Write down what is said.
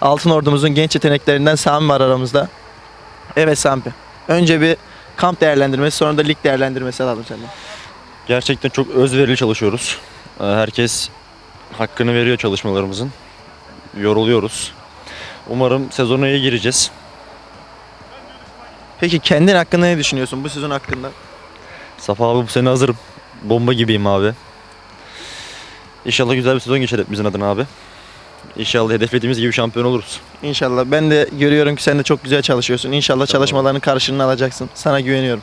Altın Ordumuzun genç yeteneklerinden Sami var aramızda. Evet Sami. Önce bir kamp değerlendirmesi sonra da lig değerlendirmesi alalım senden. Gerçekten çok özverili çalışıyoruz. Ee, Herkes hakkını veriyor çalışmalarımızın. Yoruluyoruz. Umarım sezona iyi gireceğiz. Peki kendin hakkında ne düşünüyorsun bu sezon hakkında? Safa abi bu sene hazırım. Bomba gibiyim abi. İnşallah güzel bir sezon geçer hepimizin adına abi. İnşallah hedeflediğimiz gibi şampiyon oluruz. İnşallah. Ben de görüyorum ki sen de çok güzel çalışıyorsun. İnşallah çalışmalarının karşılığını alacaksın. Sana güveniyorum.